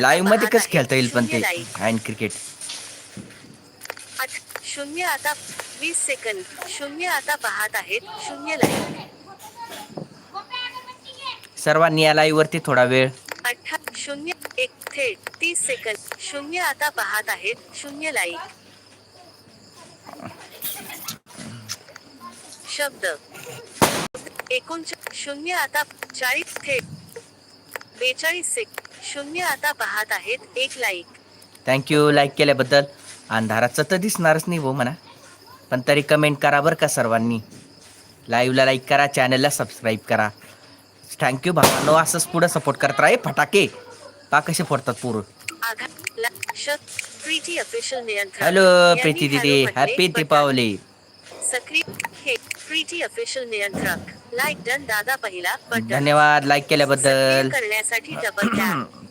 लाईव्हमध्ये कसं. खेळता येईल पण ते? हँड क्रिकेट शून्य आता वीस सेकंद. शून्य आता पाहत आहेत. शून्य लाईक सर्वांनी या लाईव्ह वरती थोडा वेळ. अठ्ठा शून्य एक थेट तीस सेकंद. शून्य आता पाहत आहेत. शून्य लाईक शब्द. एकोणच शून्य आता चाळीस थेट बेचाळीस शून्य आता पाहत आहेत एक लाईक थँक्यू लाईक केल्याबद्दल. अंधाराचं तर दिसणारच नाही भाऊ म्हणा. पण तरी कमेंट करा बरं का सर्वांनी. लाईव्हला लाईक करा चॅनलला सबस्क्राईब करा. थँक्यू भावांनो असंच पुढं सपोर्ट करत राहा फटाके. पा कसे फोडतात नियंत्रण. हॅलो प्रीती दिदी. हॅपी दीपावली. सक्रिय प्रीती ऑफिशियल नियंत्रक. लाईक डन दादा पहिला बटन धन्यवाद लाईक केल्याबद्दल. करण्यासाठी डबल टॅप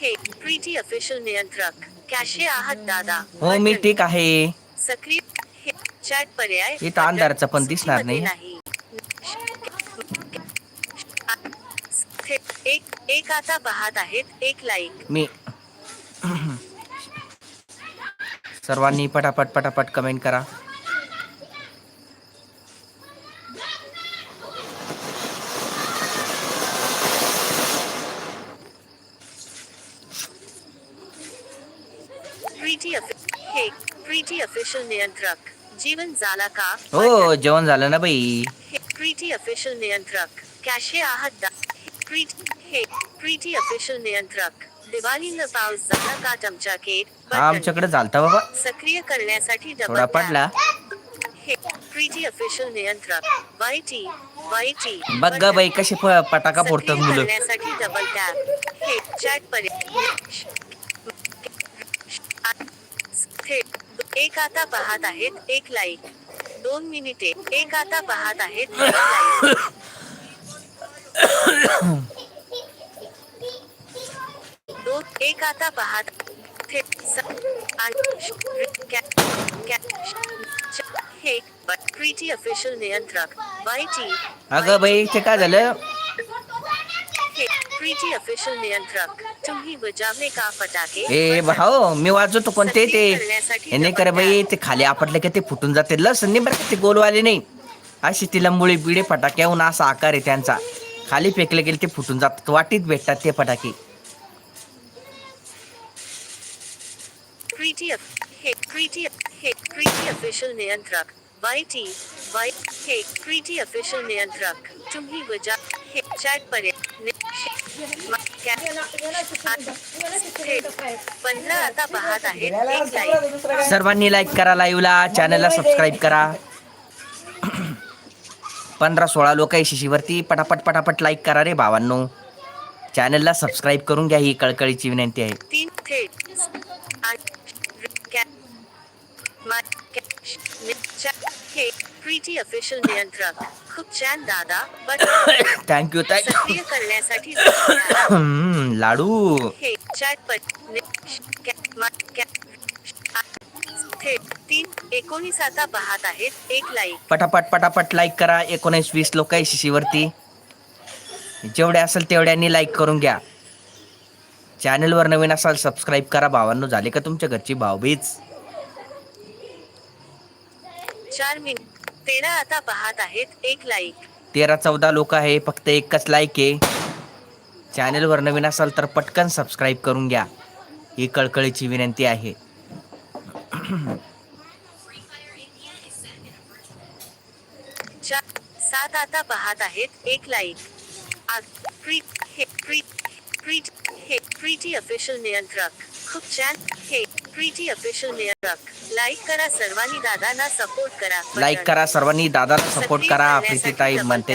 हे प्रीती ऑफिशियल नियंत्रक. कॅशे आहात दादा. हो मी. ठीक आहे. सक्रिय हे चॅट पर्याय इथं. अंधाराचं पण दिसणार नाही. थेट एक एक आता पाहत आहेत एक लाईक मी सर्वांनी पटापट पटापट कमेंट करा. ऑफि- हे प्रीती ऑफिशियल नियंत्रक. जीवन झाला का? हो जेवण झालं ना बाई. हे प्रीती ऑफिशियल नियंत्रक. कॅशे आहात हे प्रीती ऑफिशियल नियंत्रक. दिवाळीला पाऊस झाला का तुमच्याकडे हा बटन. आमच्याकडे झालता बाबा. सक्रिय करण्यासाठी डबल थोडा. पडला. हे प्रीती ऑफिशियल नियंत्रक. वायटी वायटी बघ ग बाई कसे प- पटाका फोडतात मुलं. करण्यासाठी डबल टॅप हे चॅट पर्याय थेट एक आता पाहत आहेत एक लाईक दोन मिनिटे एक आता पाहत आहेत एक लाईक दोन एक आता पाहत हे ऑफिशियल नियंत्रक वायटी अगं बाई ते काय झालं? प्रीती ऑफिशियल नियंत्रक. तुम्ही बजावले का फटाके? ए भाऊ मी वाजवतो कोणते ते? हे नाही करे बाई ते खाली आपटले का ते फुटून जाते. लसण नाही बरं का ते गोलवाले नाही. अशी ती लंबुळी बिडे फटाक्याहून असा आकार आहे त्यांचा. खाली फेकले गेले ते फुटून जातात. वाटीत भेटतात ते फटाके. ऑफ- हे प्रीती हे प्रीती ऑफिशियल नियंत्रक. वायटी वाय हे प्रीती ऑफिशियल नियंत्रक. तुम्ही बजा सर्वांनी लाईक करा लाईव्हला चॅनलला सबस्क्राईब करा. पंधरा सोळा लोक आहे शिशीवरती पटापट पटापट लाईक करा रे भावांनो. चॅनलला सबस्क्राईब करून घ्या ही कळकळीची विनंती आहे. प्रीती ऑफिशियल नियंत्रक खूप छान दादा. बट थँक्यू सक्रिय करण्यासाठी. लाडू. हे तीन एकोणीस आता पाहत आहेत. एक लाईक पटापट पटापट लाईक करा. एकोणीस वीस लोक आहे शिशीवरती जेवढे असेल तेवढ्यांनी लाईक करून घ्या. चॅनलवर नवीन असाल सबस्क्राईब करा. भावांनो झाले का तुमच्या घरची भाऊबीज? चार मिनिट. तेरा आता पाहत आहेत एक लाईक तेरा चौदा लोक आहे फक्त एकच लाईक आहे चॅनलवर नवीन असाल तर पटकन सबस्क्राईब करून घ्या ही कळकळीची विनंती आहे सात आता पाहत आहेत एक लाईक आ- प्री हे प्री प्री हे प्रीती ऑफिशियल नियंत्रक खूप छान हे प्रीती ऑफिशियल नियंत्रक लाईक करा सर्वांनी दादांना सपोर्ट करा. लाईक करा सर्वांनी दादाला सपोर्ट करा प्रीतीताई double म्हणते.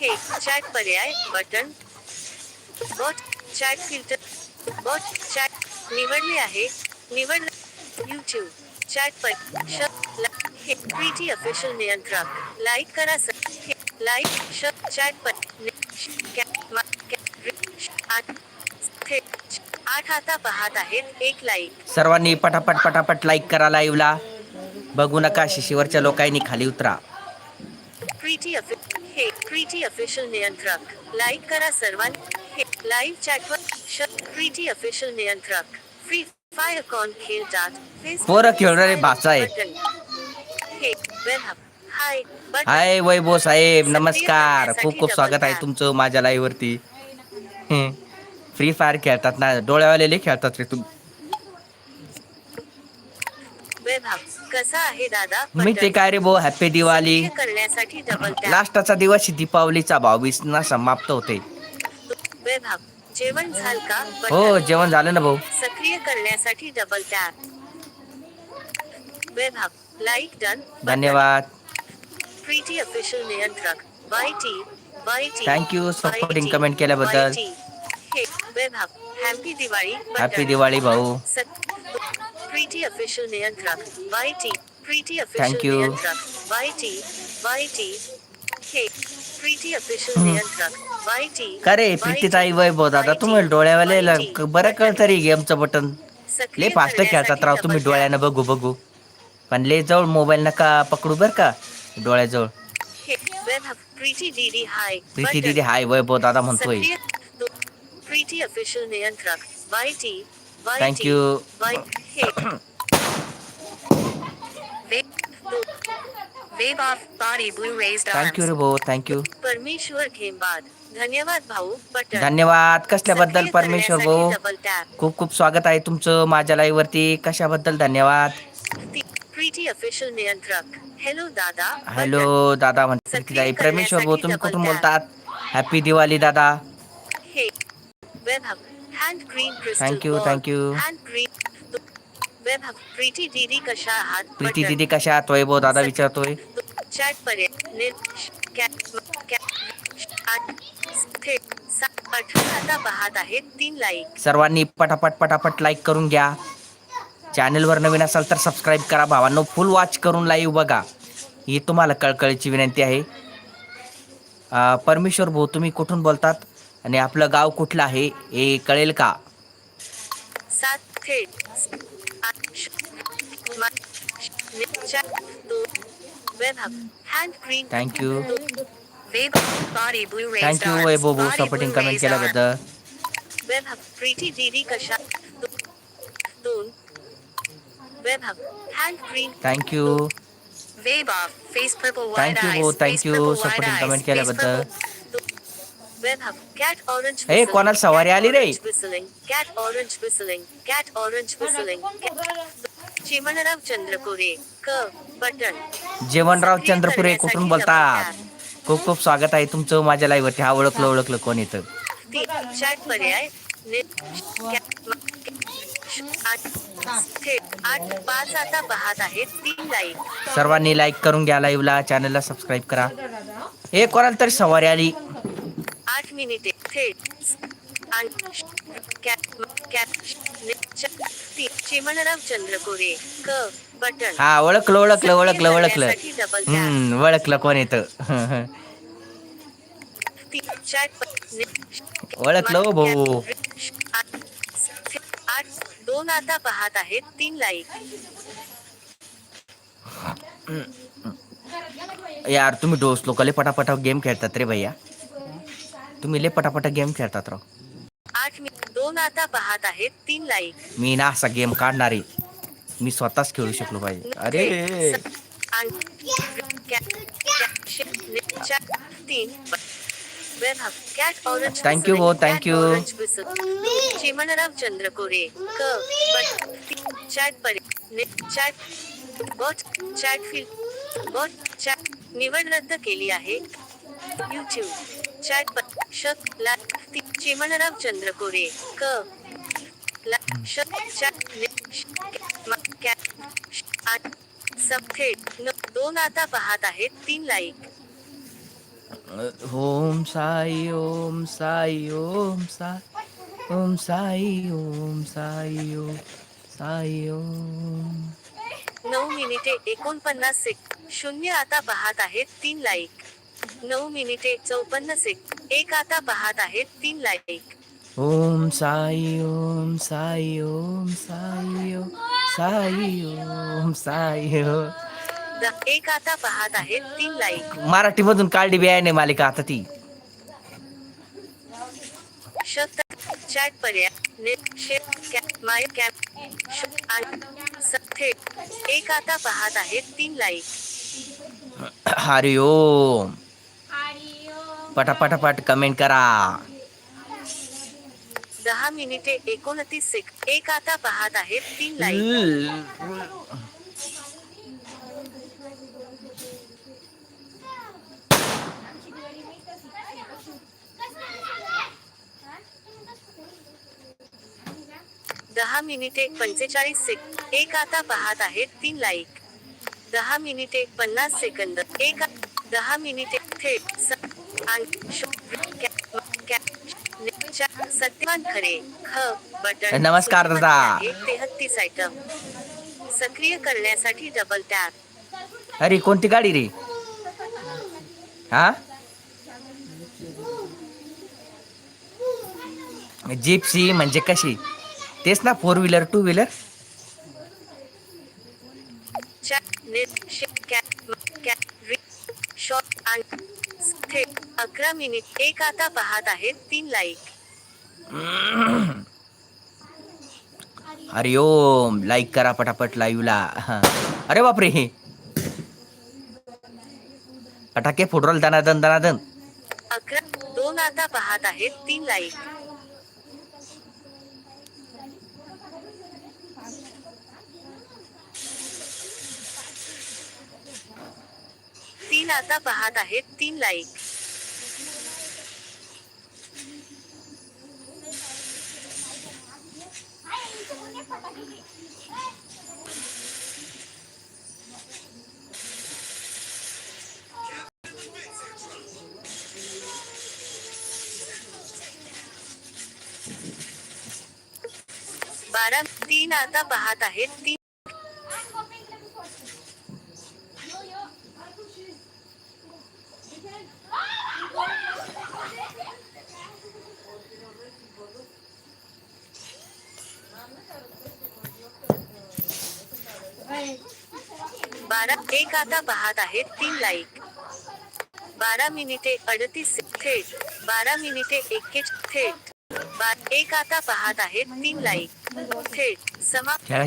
हे चॅट पर्याय button bot chat filter bot chat निवडले आहे. निवड युट्यूब चॅट पर प्रीती ऑफिशियल नियंत्रक लाईक करा लाईक श चॅट पर आठ आता पाहत आहेत एक लाईक सर्वांनी पटापट पटापट लाईक करा लाईव्हला बघू नका शिशीवरच्या लोकांनी खाली उतरा. ऑफि- हे प्रीती ऑफिशियल नियंत्रक. लाईक करा सर्वांनी हे लाईव्ह चॅटवर श प्रीती ऑफिशियल नियंत्रक. फ्री फायर कॉन खेळतात पोरं खेळणारे भाचा आहे. हे. हाय वैभव साहेब नमस्कार. खूप खूप स्वागत आहे. तुमचं माझ्या लाईव्ह वरती. फ्री फायर खेळतात ना डोळ्यावालेले खेळतात रे तू. कसा आहे दादा? मी ते. काय रे भाऊ हॅपी दिवाळी. करण्यासाठी टॅप लास्टचा दिवस दीपावलीचा बावीस ना समाप्त होते. जेवण झाल का? हो. जेवण झालं ना भाऊ. सक्रिय करण्यासाठी डबल टॅप. लाईक डन धन्यवाद. प्रीती ऑफिशियल नियंत्रक बाय टी बाय टी you supporting comment केल्याबद्दल. Happy Diwali happy. दिवाळी भाऊ प्रीती ऑफिशियल नियंत्रक बाय टी प्रीती Thank ऑफिशियल. नियंत्रक बाय टी बाय टी हे प्रीती ऑफिशियल नियंत्रक बाय टी का रे प्रीतीताई वैभव दादा तुम्ही डोळ्यावाले ल- बरं कळतं रे गेमचं बटन. लय फास्ट खेळतात राव तुम्ही डोळ्यानं बघू बघू. पण लय जवळ मोबाईल नका पकडू बर का डोळ्याजवळ. प्रीती दीदी हाय प्रीती दिदी हाय वैभव दादा म्हणतोय. प्रीती ऑफिशियल नियंत्रक Thank टी, you. बाय हे web of body blue raised thank you रे भाऊ थँक्यू परमेश्वर घेंबाद धन्यवाद भाऊ बटन धन्यवाद. कसल्याबद्दल परमेश्वर भाऊ खूप खूप स्वागत आहे तुमचं माझ्या लाईव्ह वरती. कशाबद्दल धन्यवाद? प्रीती ऑफिशियल नियंत्रक हॅलो दादा हॅलो दादा म्हणते प्रीतीताई परमेश्वर भाऊ तुम्ही कुठून बोलतात? हॅपी दिवाळी दादा. Web hub hand green crystal Thank you, ball. thank you. Web hub Preeti दीदी कशा आहात प्रीती बटन. दिदी कशा आहात वैभव दादा विचारतोय चॅट पर्याय निर कॅ- कॅ- आठ थेट सात अठरा आता पाहत आहेत तीन लाईक सर्वांनी पटापट पटापट लाईक करून घ्या. चॅनलवर नवीन असाल तर सबस्क्राईब करा भावांनो. फुल वॉच करून लाईव्ह बघा. ही तुम्हाला कळकळीची विनंती आहे. अं, परमेश्वर भाऊ तुम्ही कुठून बोलतात? आणि आपलं गाव कुठलं आहे हे कळेल का? रेज थँक्यू वैभव भाऊ. सपोर्टिंग कमेंट केल्याबद्दल. थँक्यू you, भाऊ. You. Supporting comment केल्याबद्दल. वेब हब कॅट ऑरेंज हे, कोणाला सवारी आली रे? Cat orange whistling. Cat orange whistling. Chimanrao Chandrapure क बटन. जेवणराव सक्रिय चंद्रपुरे कुठून बोलतात? खूप खूप स्वागत आहे तुमचं माझ्या लाईव्हवरती हा ओळखलं ओळखलं कोण येतं चॅट पर्याय सर्वांनी लाईक करून घ्या लाईव्हला चॅनलला सबस्क्राईब करा. हे कोणाला तरी सवारी आली? आठ मिनिटे चिमणराव चंद्रकोरे क बटन. हा ओळखलं ओळखलं ओळखलं ओळखलं. हम्म ओळखलं कोण येतं ओळखलं हो भाऊ. आठ दोन आता पाहत आहेत तीन लाईक. यार तुम्ही डोस लोक लय पटापटा गेम खेळतात रे भैया. तुम्ही लय पटापटा गेम खेळतात राव आठ मि दोन आता पाहत आहेत तीन लाईक मी ना असा गेम काढणार आहे मी स्वतःच खेळू शकलो पाहिजे अरे you, भाऊ, you. चिमणराव चंद्रकोरे क बट चॅट परे ने chat bot chat field bot chat निवड रद्द केली आहे युट्यूब चॅट शक ला चिमणराव चंद्रकोरे. क. ला शक चॅट ने श- म- कॅ- श- आठ. सब थेट न दोन आता पाहत आहेत तीन लाईक. ओम साई ओम साई ओम साई ओम साई ओम साई ओम साई ओम। नऊ मिनिटे एकोणपन्नास सेक शून्य आता पाहत आहेत तीन लाईक. नऊ मिनिटे चौपन्न सेक एक आता पाहत आहेत तीन लाईक ओम साई ओम साई ओम साई ओम साई ओम साई ओम द- एक आता पाहत आहेत तीन लाईक मराठीमधून काढली बी आहे नाही मालिका आता ती. शब्द चॅट पर्याय net shape cap my cap श- आणि स- थेट एक आता पाहत आहेत तीन लाईक हरि ओम पटापटापट कमेंट करा. दहा मिनिटे एकोणतीस एक आता पाहत आहेत तीन लाईक दहा मिनिटे पंचेचाळीस सेक एक आता पाहत आहेत तीन लाईक दहा मिनिटे पन्नास सेकंद एक दहा मिनिटे थेट सत्यवान खरे ख बटन नमस्कार दादा. तेहत्तीस आयटम सक्रिय करण्यासाठी डबल टॅप अरे कोणती गाडी रे? हा? जिप्सी म्हणजे कशी? तेच ना four wheeler two wheeler chat अकरा मिनिट. एक आता पाहत आहेत तीन लाईक हरि ओम. लाईक करा पटापट लाईव्हला अरे बापरे. हे फटाके फुटरॉल दनादन दनादन अकरा दोन आता पाहत आहेत तीन लाईक तीन आता पाहत आहेत तीन लाईक तीन आता पाहत आहेत तीन बारा एक आता पाहत आहेत तीन लाईक बारा मिनिटे अडतीस थेट बारा मिनिटे एक्केच थेट एक आता पाहत आहेत तीन लाईक थेट समाप्त खेळा खेळा